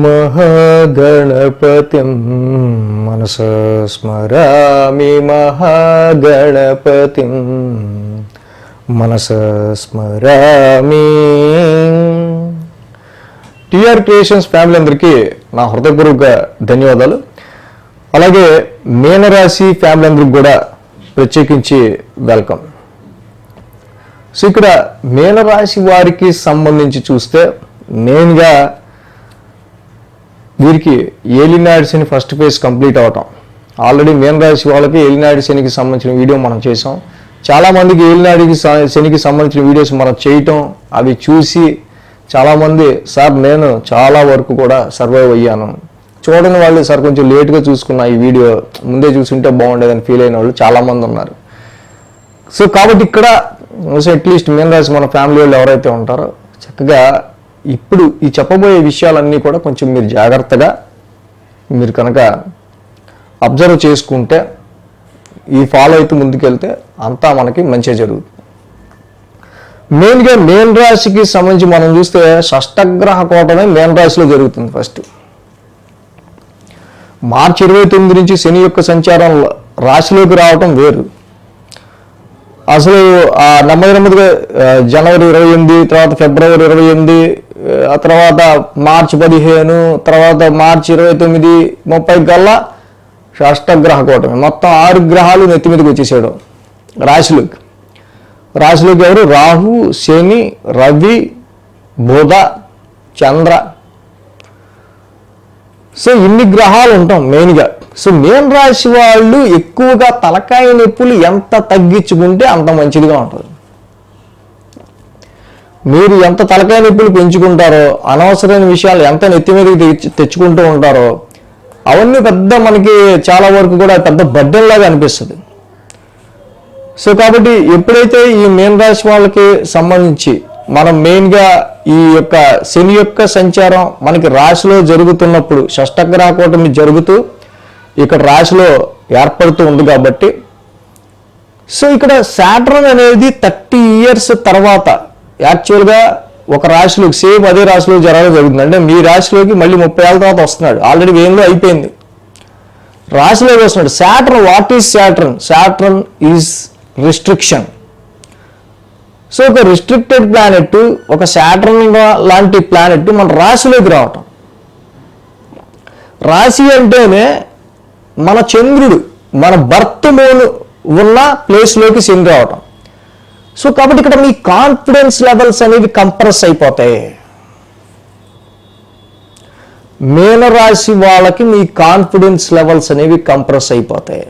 महागणपतिं मनस स्मरामि महागणपतिं మనస స్మరామి టిఆర్ క్రియేషన్స్ ఫ్యామిలీ అందరికీ నా హృదయపూర్వక ధన్యవాదాలు అలాగే మీనరాశి ఫ్యామిలీ అందరికి కూడా ప్రత్యేకించి వెల్కమ్ సో ఇక్కడ మీనరాశి వారికి సంబంధించి చూస్తే మెయిన్గా వీరికి ఏలినాయుడు శని ఫస్ట్ ఫేజ్ కంప్లీట్ అవటం. ఆల్రెడీ మేన్ రాశి వాళ్ళకి ఏలినాయుడు శనికి సంబంధించిన వీడియో మనం చేసాం చాలామందికి ఏలినాడికి స- శనికి సంబంధించిన వీడియోస్ మనం చేయటం అవి చూసి చాలామంది సార్ నేను చాలా వరకు కూడా సర్వైవ్ అయ్యాను. చూడని వాళ్ళు సార్ కొంచెం లేట్గా చూసుకున్న ఈ వీడియో ముందే చూసుంటే బాగుండేదని ఫీల్ అయిన వాళ్ళు చాలామంది ఉన్నారు. సో కాబట్టి ఇక్కడ అట్లీస్ట్ మేన్ రాశి మన ఫ్యామిలీ వాళ్ళు ఎవరైతే ఉంటారో చక్కగా ఇప్పుడు ఈ చెప్పబోయే విషయాలన్నీ కూడా కొంచెం మీరు జాగ్రత్తగా మీరు కనుక అబ్జర్వ్ చేసుకుంటే ఈ ఫాలో అయితే ముందుకెళ్తే అంతా మనకి మంచిగా జరుగుతుంది. మెయిన్గా మేన్ రాశికి సంబంధించి మనం చూస్తే షష్టగ్రహ కోటమే మేన్ రాశిలో జరుగుతుంది ఫస్ట్. మార్చి ఇరవై తొమ్మిది నుంచి శని యొక్క సంచారం రాశిలోకి రావటం వేరు. అసలు ఆ నెమ్మది నెమ్మదిగా జనవరి ఇరవై ఎనిమిది తర్వాత ఫిబ్రవరి ఇరవై ఎనిమిది ఆ తర్వాత మార్చి పదిహేను తర్వాత మార్చి ఇరవై తొమ్మిది ముప్పై కల్లా అష్టగ్రహ కూటమి. మొత్తం ఆరు గ్రహాలు నెత్తి మీదకి వచ్చేసాడు రాశిలోకి. రాశిలోకి ఎవరు? రాహు శని రవి బుధ చంద్ర. సో ఇన్ని గ్రహాలు ఉంటాం మెయిన్గా. సో మేన్ రాశి వాళ్ళు ఎక్కువగా తలకాయ నొప్పులు ఎంత తగ్గించుకుంటే అంత మంచిదిగా ఉంటుంది. మీరు ఎంత తలకాయ నొప్పులు పెంచుకుంటారో అనవసరమైన విషయాలు ఎంత నెత్తి మీదకి తెచ్చి తెచ్చుకుంటూ ఉంటారో అవన్నీ పెద్ద మనకి చాలా వరకు కూడా పెద్ద బడ్డెల్లాగా అనిపిస్తుంది. సో కాబట్టి ఎప్పుడైతే ఈ మీన రాశి వాళ్ళకి సంబంధించి మనం మెయిన్గా ఈ యొక్క శని యొక్క సంచారం మనకి రాశిలో జరుగుతున్నప్పుడు షష్టగ్రహకూటమి జరుగుతూ ఇక్కడ రాశిలో ఏర్పడుతూ ఉంది కాబట్టి సో ఇక్కడ శాటర్న్ అనేది థర్టీ ఇయర్స్ తర్వాత యాక్చువల్గా ఒక రాశిలోకి సేమ్ అదే రాశిలో జరగడం జరుగుతుంది అంటే మీ రాశిలోకి మళ్ళీ ముప్పై ఏళ్ళ తర్వాత వస్తున్నాడు. ఆల్రెడీ వేయంలో అయిపోయింది. రాశిలోకి వస్తున్నాడు. Saturn what is Saturn Saturn is restriction so ఒక రిస్ట్రిక్టెడ్ ప్లానెట్ ఒక శాటర్న్ లాంటి ప్లానెట్ మన రాశిలోకి రావటం. రాశి అంటేనే మన చంద్రుడు మన బర్త్ మూన్ ఉన్న ప్లేస్లోకి శని రావటం. సో కాబట్టి ఇక్కడ మీ కాన్ఫిడెన్స్ లెవెల్స్ అనేవి కంప్రెస్ అయిపోతాయి. మీనరాశి వాళ్ళకి మీ కాన్ఫిడెన్స్ లెవెల్స్ అనేవి కంప్రెస్ అయిపోతాయి.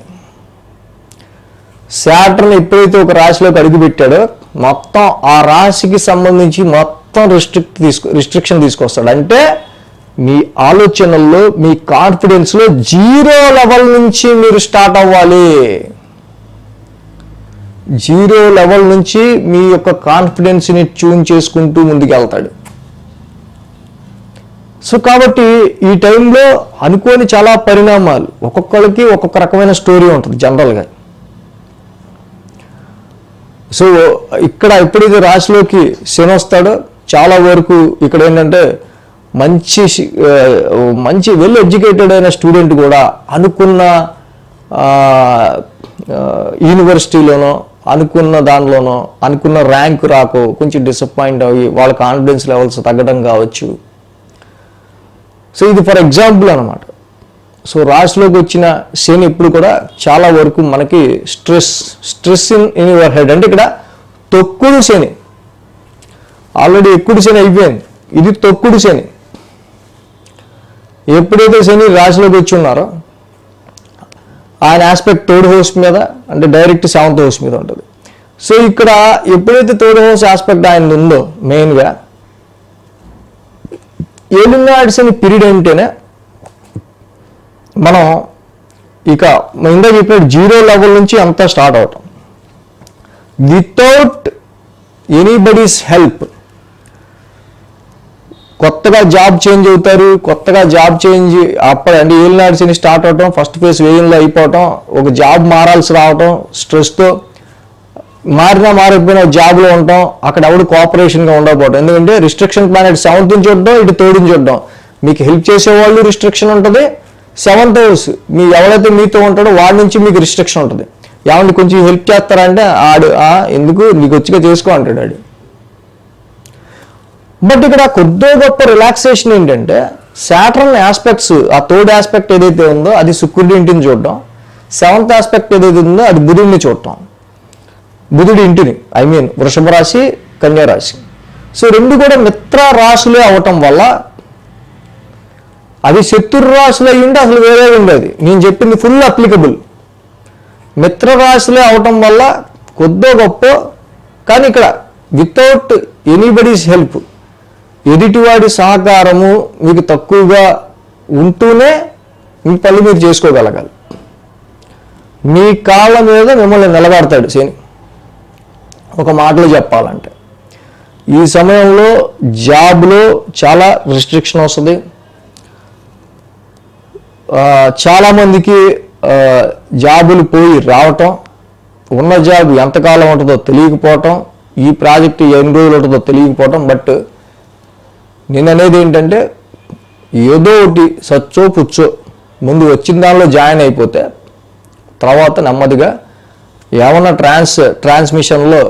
శాటర్న్ ఎప్పుడైతే ఒక రాశిలోకి అడుగుపెట్టాడో మొత్తం ఆ రాశికి సంబంధించి మొత్తం రిస్ట్రిక్ట్ తీసుకు రిస్ట్రిక్షన్ తీసుకొస్తాడు. అంటే మీ ఆలోచనల్లో మీ కాన్ఫిడెన్స్లో జీరో లెవెల్ నుంచి మీరు స్టార్ట్ అవ్వాలి. జీరో లెవెల్ నుంచి మీ యొక్క కాన్ఫిడెన్స్ని ట్యూన్ చేసుకుంటూ ముందుకెళ్తాడు. సో కాబట్టి ఈ టైంలో అనుకోని చాలా పరిణామాలు. ఒక్కొక్కరికి ఒక్కొక్క రకమైన స్టోరీ ఉంటుంది జనరల్గా సో ఇక్కడ ఎప్పుడైతే రాశిలోకి శని వస్తాడో చాలా వరకు ఇక్కడ ఏంటంటే మంచి మంచి వెల్ ఎడ్యుకేటెడ్ అయిన స్టూడెంట్ కూడా అనుకున్న యూనివర్సిటీలోనో అనుకున్న దానిలోనో అనుకున్న ర్యాంక్ రాకో కొంచెం డిసప్పాయింట్ అయ్యి వాళ్ళ కాన్ఫిడెన్స్ లెవెల్స్ తగ్గడం కావచ్చు. సో ఇది ఫర్ ఎగ్జాంపుల్ అనమాట సో రాశిలోకి వచ్చిన శని ఎప్పుడు కూడా చాలా వరకు మనకి stress stress in in your head అంటే ఇక్కడ తొక్కుడు శని. ఆల్రెడీ ఎక్కుడు శని అయిపోయింది. ఇది తొక్కుడు శని. ఎప్పుడైతే శని రాశిలోకి వచ్చి ఉన్నారో ఆయన ఆస్పెక్ట్ థర్డ్ హౌస్ మీద అంటే డైరెక్ట్ సెవెంత్ హౌస్ మీద ఉంటుంది. సో ఇక్కడ ఎప్పుడైతే థర్డ్ హౌస్ ఆస్పెక్ట్ ఆయన ఉందో మెయిన్గా ఏలినాడ్స్ అని పీరియడ్ అంటేనే మనం ఇక ఇందా చెప్పినట్టు జీరో లెవెల్ నుంచి అంతా స్టార్ట్ అవటం వితౌట్ ఎనీబడీస్ హెల్ప్ కొత్తగా జాబ్ చేంజ్ అవుతారు కొత్తగా జాబ్ చేంజ్ అప్పుడు అంటే ఏలినాడు స్టార్ట్ అవటం ఫస్ట్ ఫేజ్ వేయంలో అయిపోవటం ఒక జాబ్ మారాల్సి రావటం స్ట్రెస్తో మారినా మారకపోయినా జాబ్లో ఉంటాం అక్కడ ఎవడు కోఆపరేషన్గా ఉండకపోవడం ఎందుకంటే రిస్ట్రిక్షన్ ప్లాన్ ఇటు సెవెంత్ని చూడడం ఇటు థర్డ్ని చూడడం మీకు హెల్ప్ చేసేవాళ్ళు రిస్ట్రిక్షన్ ఉంటుంది సెవెంత్ హౌస్ మీ ఎవరైతే మీతో ఉంటాడో వాడి నుంచి మీకు రిస్ట్రిక్షన్ ఉంటుంది. ఏమంటే కొంచెం హెల్ప్ చేస్తారంటే ఆడు "ఆ, ఎందుకు? నీకు వచ్చిగా చేసుకో అంటాడు ఆడు. బట్ ఇక్కడ కొద్దో గొప్ప రిలాక్సేషన్ ఏంటంటే శాటర్న్ ఆస్పెక్ట్స్ ఆ థర్డ్ ఆస్పెక్ట్ ఏదైతే ఉందో అది శుక్రుడి ఇంటిని చూడటం. సెవెంత్ ఆస్పెక్ట్ ఏదైతే ఉందో అది బుధుడిని చూడటం. బుధుడి ఇంటిని ఐ మీన్ వృషభ రాశి కన్యారాశి సో రెండు కూడా మిత్ర రాశులే అవటం వల్ల అది శత్రు రాశులు అయి ఉంటే అసలు వేరే ఉండేది. నేను చెప్పింది ఫుల్ అప్లికబుల్ మిత్ర రాశులే అవటం వల్ల కొద్దో గొప్ప కానీ ఇక్కడ వితౌట్ ఎనీబడీస్ హెల్ప్ ఎదుటివాడి సహకారము మీకు తక్కువగా ఉంటూనే మీ పనులు మీరు చేసుకోగలగాలి. మీ కాళ్ళ మీద మిమ్మల్ని నిలబడతాడు శని. ఒక మాటలో చెప్పాలంటే ఈ సమయంలో జాబ్లో చాలా రిస్ట్రిక్షన్ వస్తుంది. చాలామందికి జాబులు పోయి రావటం ఉన్న జాబ్ ఎంతకాలం ఉంటుందో తెలియకపోవటం ఈ ప్రాజెక్ట్ ఎన్ని రోజులు ఉంటుందో తెలియకపోవటం బట్ నేను అనేది ఏంటంటే ఏదో ఒకటి సచ్చో పుచ్చో ముందు వచ్చిన దానిలో జాయిన్ అయిపోతే తర్వాత నెమ్మదిగా ఏమన్నా ట్రాన్స్ ట్రాన్స్మిషన్లో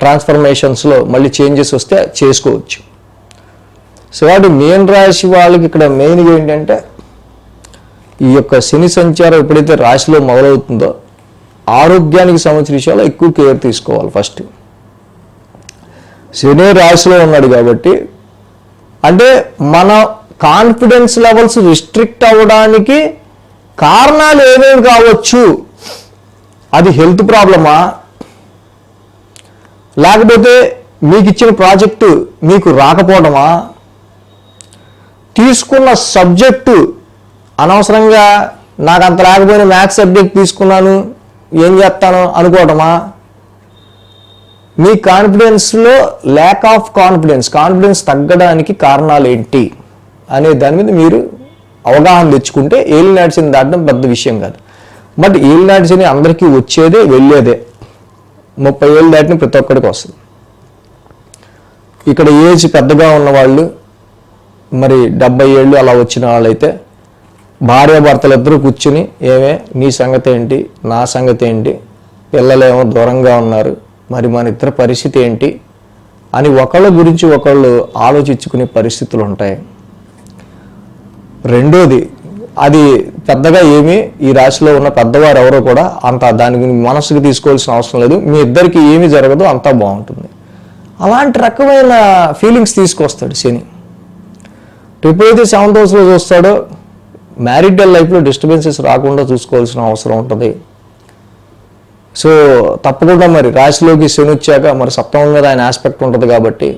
ట్రాన్స్ఫర్మేషన్స్లో మళ్ళీ చేంజెస్ వస్తే చేసుకోవచ్చు. సో వాటి మెయిన్ రాశి వాళ్ళకి ఇక్కడ మెయిన్గా ఏంటంటే ఈ యొక్క శని సంచారం ఎప్పుడైతే రాశిలో మొదలవుతుందో ఆరోగ్యానికి సంబంధించిన విషయాల్లో ఎక్కువ కేర్ తీసుకోవాలి ఫస్ట్. శని రాశిలో ఉన్నాడు కాబట్టి అంటే మన కాన్ఫిడెన్స్ లెవెల్స్ రిస్ట్రిక్ట్ అవ్వడానికి కారణాలు ఏమేమి కావచ్చు? అది హెల్త్ ప్రాబ్లమా లేకపోతే మీకు ఇచ్చిన ప్రాజెక్టు మీకు రాకపోవడమా తీసుకున్న సబ్జెక్టు అనవసరంగా నాకు అంత రాకపోయిన మ్యాథ్స్ సబ్జెక్ట్ తీసుకున్నాను ఏం చేస్తాను అనుకోవటమా మీ కాన్ఫిడెన్స్లో ల్యాక్ ఆఫ్ కాన్ఫిడెన్స్ కాన్ఫిడెన్స్ తగ్గడానికి కారణాలు ఏంటి? అనే దాని మీద మీరు అవగాహన తెచ్చుకుంటే ఏలి నాటిసిన దాటడం పెద్ద విషయం కాదు. బట్ ఏలి నాటిసిన అందరికీ వచ్చేదే వెళ్ళేదే. ముప్పై ఏళ్ళు దాటిన ప్రతి ఒక్కడికి వస్తుంది. ఇక్కడ ఏజ్ పెద్దగా ఉన్నవాళ్ళు మరి డెబ్బై ఏళ్ళు అలా వచ్చిన వాళ్ళైతే భార్యాభర్తలు ఇద్దరు కూర్చుని ఏమే నీ సంగతి ఏంటి నా సంగతి ఏంటి పిల్లలేమో దూరంగా ఉన్నారు మరి మన ఇద్దరి పరిస్థితి ఏంటి అని ఒకళ్ళ గురించి ఒకళ్ళు ఆలోచించుకునే పరిస్థితులు ఉంటాయి. రెండోది అది పెద్దగా ఏమీ ఈ రాశిలో ఉన్న పెద్దవారు ఎవరో కూడా అంత దాని గురించి మనసుకు తీసుకోవాల్సిన అవసరం లేదు. మీ ఇద్దరికి ఏమి జరగదు అంతా బాగుంటుంది. అలాంటి రకమైన ఫీలింగ్స్ తీసుకొస్తాడు శని. ఎప్పుడైతే సెవెంత్ హౌస్లో చూస్తాడో మ్యారిటల్ లైఫ్లో డిస్టర్బెన్సెస్ రాకుండా చూసుకోవాల్సిన అవసరం ఉంటుంది. సో తప్పకుండా మరి రాశిలోకి శని వచ్చాక మరి సప్తమం మీద ఆయన ఆస్పెక్ట్ ఉంటుంది కాబట్టి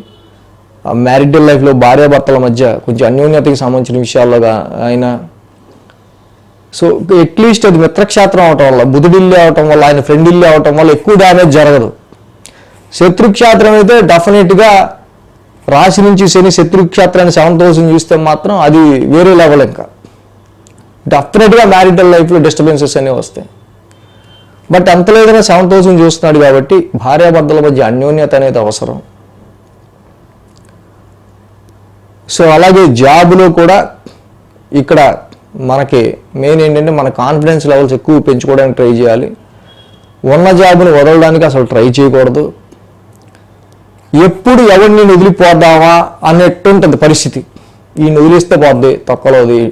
మ్యారిటల్ లైఫ్లో భార్యాభర్తల మధ్య కొంచెం అన్యోన్యతకి సంబంధించిన విషయాల్లోగా ఆయన సో అట్లీస్ట్ అది మిత్రక్షేత్రం అవటం వల్ల బుధుడిల్లు అవటం వల్ల ఆయన ఫ్రెండ్ ఇల్లు అవటం వల్ల ఎక్కువ డ్యామేజ్ జరగదు. శత్రుక్షేత్రం అయితే డెఫినెట్గా రాశి నుంచి శని శత్రుక్షేత్రాన్ని సెవెన్ థౌసండ్ చూస్తే మాత్రం అది వేరే లెవెల్ ఇంకా. డెఫినెట్గా మ్యారిటల్ లైఫ్లో డిస్టర్బెన్సెస్ అనేవి వస్తాయి. బట్ అంత లేదైనా సెవెన్ థౌసండ్ చూస్తున్నాడు కాబట్టి భార్యాభర్తల మధ్య అన్యోన్యత అనేది అవసరం. సో అలాగే జాబ్లో కూడా ఇక్కడ మనకి మెయిన్ ఏంటంటే మన కాన్ఫిడెన్స్ లెవెల్స్ ఎక్కువ పెంచుకోవడానికి ట్రై చేయాలి. ఉన్న జాబ్ని వదలడానికి అసలు ట్రై చేయకూడదు. ఎప్పుడు ఎవరిని వదిలిపోదామా అన్నట్టు ఉంటుంది పరిస్థితి. ఈ వదిలిస్తే పోద్ది తొక్కలోది.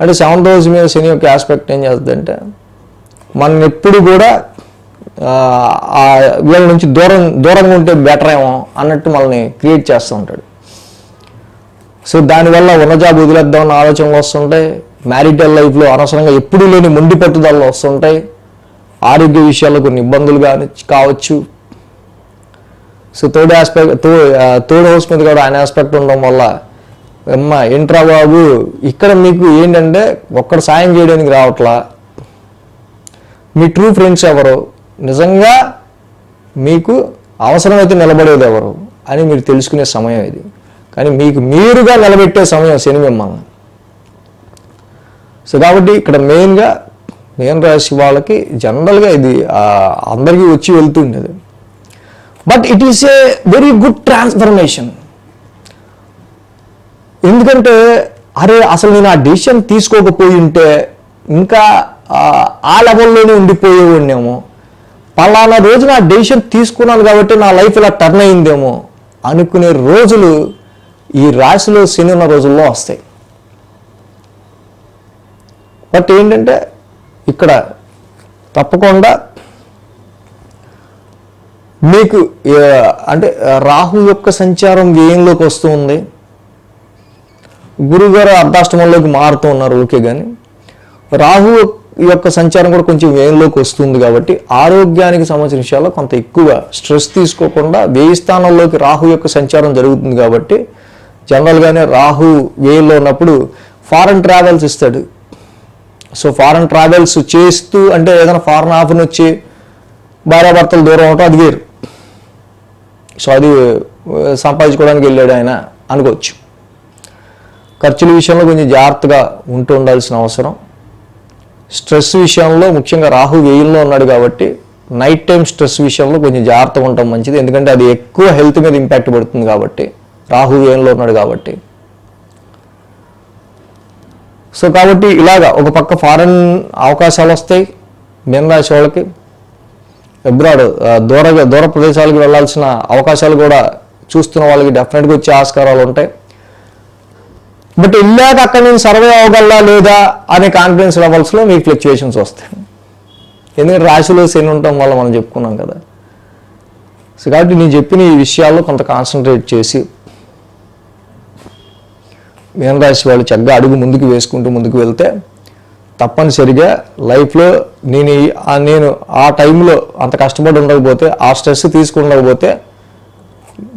అంటే సెవెన్ రోజు మీద శని యొక్క ఆస్పెక్ట్ ఏం చేస్తుందంటే మనం ఎప్పుడు కూడా వీళ్ళ నుంచి దూరం దూరంగా ఉంటే బెటర్ ఏమో అన్నట్టు మనల్ని క్రియేట్ చేస్తూ ఉంటాడు. సో దానివల్ల ఉన్న జాబ్ వదిలేద్దాం అన్న ఆలోచనలు వస్తుంటాయి మ్యారిటల్ లైఫ్లో అనవసరంగా ఎప్పుడూ లేని మొండి పట్టుదలలు వస్తుంటాయి. ఆరోగ్య విషయాల్లో కొన్ని ఇబ్బందులు కానీ కావచ్చు. So third aspect third house మీద కూడా ఆయన ఆస్పెక్ట్ ఉండడం వల్ల అమ్మ ఏంట్రా బాబు ఇక్కడ మీకు ఏంటంటే ఒక్కడ సాయం చేయడానికి రావట్లా మీ ట్రూ ఫ్రెండ్స్ ఎవరు? నిజంగా మీకు అవసరమైతే నిలబడేది ఎవరు? అని మీరు తెలుసుకునే సమయం ఇది. కానీ మీకు మీరుగా నిలబెట్టే సమయం శని మిమ్మల్ని. సో కాబట్టి ఇక్కడ మెయిన్గా మీన రాశి వాళ్ళకి జనరల్గా ఇది అందరికీ వచ్చి వెళ్తుండేది but it is a very good transformation ఎందుకంటే అరే అసలు నేను ఆ డిసిషన్ తీసుకోకపోయి ఉంటే ఇంకా ఆ, లెవెల్లోనే ఉండిపోయేవాడినేమో పలానా రోజు నా డెసిషన్ తీసుకున్నాను కాబట్టి నా లైఫ్ ఇలా టర్న్ అయిందేమో అనుకునే రోజులు ఈ రాశిలో శని ఉన్న రోజుల్లో వస్తాయి. బట్ ఏంటంటే ఇక్కడ తప్పకుండా మీకు అంటే రాహు యొక్క సంచారం వ్యయంలోకి వస్తూ ఉంది. గురుగారు అర్ధాష్టమంలోకి మారుతూ ఉన్నారు ఓకే కానీ రాహు యొక్క సంచారం కూడా కొంచెం వ్యయంలోకి వస్తుంది కాబట్టి ఆరోగ్యానికి సంబంధించిన విషయాల్లో కొంత ఎక్కువ స్ట్రెస్ తీసుకోకుండా వ్యయ స్థానంలోకి రాహు యొక్క సంచారం జరుగుతుంది కాబట్టి జనరల్గానే రాహు వ్యయంలో ఉన్నప్పుడు ఫారెన్ ట్రావెల్స్ ఇస్తాడు. సో ఫారెన్ ట్రావెల్స్ చేస్తూ అంటే ఏదైనా ఫారెన్ ఆఫర్ వచ్చి భార్యాభర్తలు దూరం అవటం అది వేరు. సో అది సంపాదించుకోవడానికి వెళ్ళాడు ఆయన అనుకోవచ్చు. ఖర్చుల విషయంలో కొంచెం జాగ్రత్తగా ఉంటూ ఉండాల్సిన అవసరం. స్ట్రెస్ విషయంలో ముఖ్యంగా రాహు వెయిల్లో ఉన్నాడు కాబట్టి నైట్ టైం స్ట్రెస్ విషయంలో కొంచెం జాగ్రత్తగా ఉండటం మంచిది. ఎందుకంటే అది ఎక్కువ హెల్త్ మీద ఇంపాక్ట్ పడుతుంది కాబట్టి రాహు వ్యయంలో ఉన్నాడు కాబట్టి. సో కాబట్టి ఇలాగా ఒక పక్క ఫారెన్ అవకాశాలు వస్తాయి మీనరాశి వాళ్ళకి. అబ్రాడ్ దూర దూర ప్రదేశాలకు వెళ్ళాల్సిన అవకాశాలు కూడా చూస్తున్న వాళ్ళకి డెఫినెట్గా వచ్చే ఆస్కారాలు ఉంటాయి. బట్ వెళ్ళాక అక్కడ నేను సర్వే అవ్వగలరా లేదా అనే కాన్ఫిడెన్స్ లెవెల్స్లో మీకు ఫ్లక్చుయేషన్స్ వస్తాయి. ఎందుకంటే రాశిలో శని ఉండటం వల్ల మనం చెప్పుకున్నాం కదా. సో కాబట్టి నేను చెప్పిన ఈ విషయాల్లో కొంత కాన్సన్ట్రేట్ చేసి మీనరాశి వాళ్ళు చక్కగా అడుగు ముందుకు వేసుకుంటూ ముందుకు వెళ్తే తప్పనిసరిగా లైఫ్లో నేను నేను ఆ టైంలో అంత కష్టపడి ఉండకపోతే ఆ స్ట్రెస్ తీసుకుండకపోతే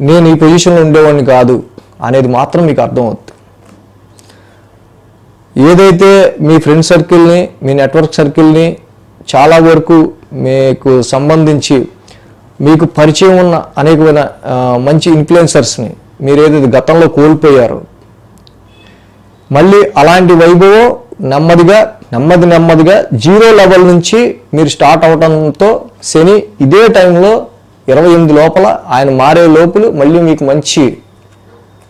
నేను ఈ పొజిషన్లో ఉండేవాడిని కాదు అనేది మాత్రం మీకు అర్థమవుతుంది. ఏదైతే మీ ఫ్రెండ్ సర్కిల్ని మీ నెట్వర్క్ సర్కిల్ని చాలా వరకు మీకు సంబంధించి మీకు పరిచయం ఉన్న అనేకమైన మంచి ఇన్ఫ్లుయెన్సర్స్ని మీరు ఏదైతే గతంలో కోల్పోయారు మళ్ళీ అలాంటి వైభవం నెమ్మదిగా నెమ్మది నెమ్మదిగా జీరో లెవెల్ నుంచి మీరు స్టార్ట్ అవడంతో శని ఇదే టైంలో ఇరవై ఎనిమిది లోపల ఆయన మారే లోపల మళ్ళీ మీకు మంచి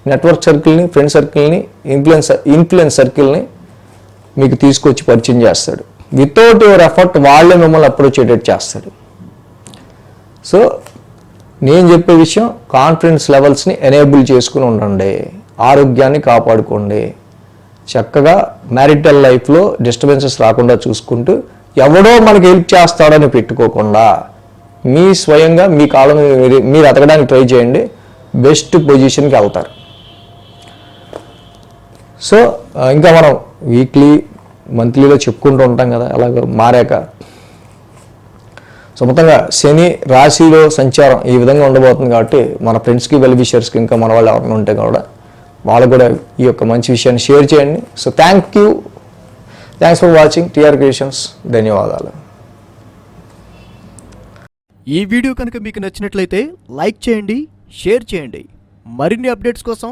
నెట్వర్క్ సర్కిల్ని ఫ్రెండ్ సర్కిల్ని ఇన్ఫ్లుయెన్స్ ఇన్ఫ్లుయెన్స్ సర్కిల్ని మీకు తీసుకొచ్చి పరిచయం చేస్తాడు. వితౌట్ యువర్ ఎఫర్ట్ వాళ్ళే మిమ్మల్ని అప్రోచ్ అయ్యేటట్టు చేస్తాడు. సో నేను చెప్పే విషయం కాన్ఫిడెన్స్ లెవెల్స్ని ఎనేబుల్ చేసుకుని ఉండండి. ఆరోగ్యాన్ని కాపాడుకోండి. చక్కగా మ్యారిటల్ లైఫ్లో డిస్టర్బెన్సెస్ రాకుండా చూసుకుంటూ ఎవడో మనకి హెల్ప్ చేస్తాడని పెట్టుకోకుండా మీ స్వయంగా మీ కాలం మీరు- మీరు ఎతకడానికి ట్రై చేయండి. బెస్ట్ పొజిషన్కి వెళ్తారు సో ఇంకా మనం వీక్లీ మంత్లీలో చెప్పుకుంటూ ఉంటాం కదా అలాగ మారాక. సో మొత్తంగా శని రాశిలో సంచారం ఈ విధంగా ఉండబోతుంది కాబట్టి మన ఫ్రెండ్స్కి వెల్గిషర్స్కి ఇంకా మన వాళ్ళు ఎవరైనా ఉంటే కూడా వాళ్ళు కూడా ఈ యొక్క మంచి విషయాన్ని షేర్ చేయండి. So thank you thanks for watching TR creations ధన్యవాదాలు. ఈ వీడియో కనుక మీకు నచ్చినట్లయితే లైక్ చేయండి షేర్ చేయండి. మరిన్ని అప్డేట్స్ కోసం